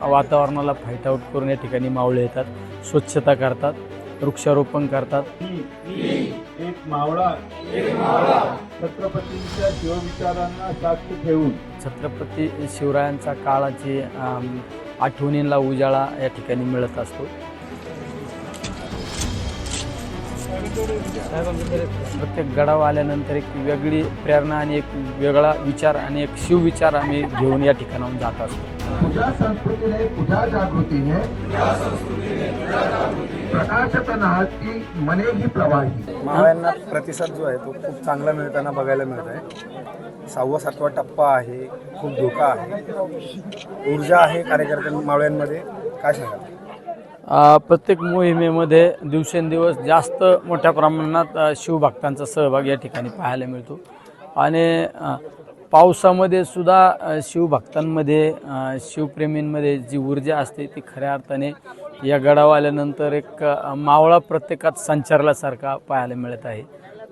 वातावरणाला fight out करून या ठिकाणी मावळे येतात स्वच्छता करतात वृक्षारोपण करतात. एक मावळा छत्रपतींच्या शिवविचारांना साक्ष ठेवून. छत्रपती शिवरायांचा काळाची आठवणींना उजाळा या ठिकाणी मिळत असतो. प्रत्येक गडावर आल्यानंतर एक वेगळी प्रेरणा आणि एक वेगळा विचार आणि एक शिवविचार आम्ही घेऊन या ठिकाणाहून जात असतो. पूजा संस्कृती ने पूजा जागृती ने प्रकाशत नाहती मने ही प्रवाही. मावळ्यांना प्रतिसाद जो आहे तो खूप चांगला मिळताना बघायला मिळत आहे. सहावा सातवा टप्पा आहे खूप धोका आहे. ऊर्जा आहे कार्यकर्त्यां मावळ्यांमध्ये. काय प्रत्येक मोहिमेमध्ये दिवसेंदिवस जास्त मोठ्या प्रमाणात शिवभक्तांचा सहभाग या ठिकाणी पाहायला मिळतो. आणि पावसामध्ये सुद्धा शिवभक्तांमध्ये शिवप्रेमींमध्ये जी ऊर्जा असते ती खऱ्या अर्थाने या गडावर आल्यानंतर एक मावळा प्रत्येकात संचारल्यासारखा पाहायला मिळत आहे.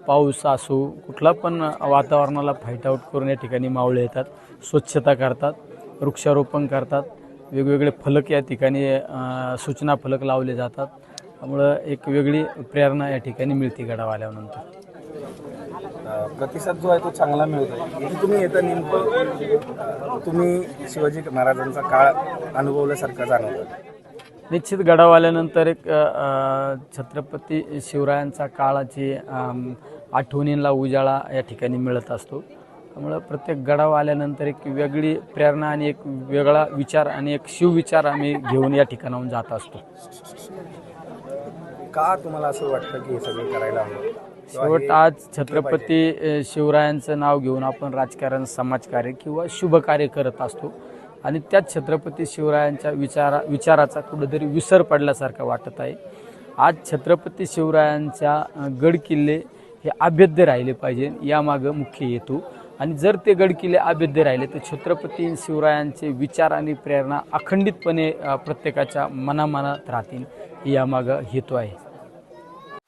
पाऊस असो कुठला पण वातावरणाला फाईट आऊट करून या ठिकाणी मावळे येतात स्वच्छता करतात वृक्षारोपण करतात वेगवेगळे फलक या ठिकाणी सूचना फलक लावले जातात. त्यामुळं एक वेगळी प्रेरणा या ठिकाणी मिळते गडावर आल्यानंतर. प्रतिसाद जो आहे तो चांगला मिळतो इथे म्हणजे तुम्ही येतं नेमकं तुम्ही शिवाजी महाराजांचा काळ अनुभवल्यासारखा जाणवतं निश्चित गडावर आल्यानंतर एक छत्रपती शिवरायांचा काळाची आठवणींना उजाळा या ठिकाणी मिळत असतो. त्यामुळं प्रत्येक गडाव आल्यानंतर एक वेगळी प्रेरणा आणि एक वेगळा विचार आणि एक शिवविचार आम्ही घेऊन या ठिकाणाहून जात असतो. का तुम्हाला असं वाटतं की हे सगळं करायला हवं? शेवट आज छत्रपती शिवरायांचं नाव घेऊन आपण राजकारण समाजकार्य किंवा शुभकार्य करत असतो. आणि त्याच छत्रपती शिवरायांच्या विचारा विचाराचा कुठेतरी विसर पडल्यासारखं वाटत आहे. आज छत्रपती शिवरायांच्या गड किल्ले हे अभेद्य राहिले पाहिजे यामागं मुख्य हेतू. आणि जर ते गड किल्ले अभेद्य राहिले तर छत्रपती शिवरायांचे विचार आणि प्रेरणा अखंडितपणे प्रत्येकाच्या मनामनात राहतील यामागं हेतू आहे.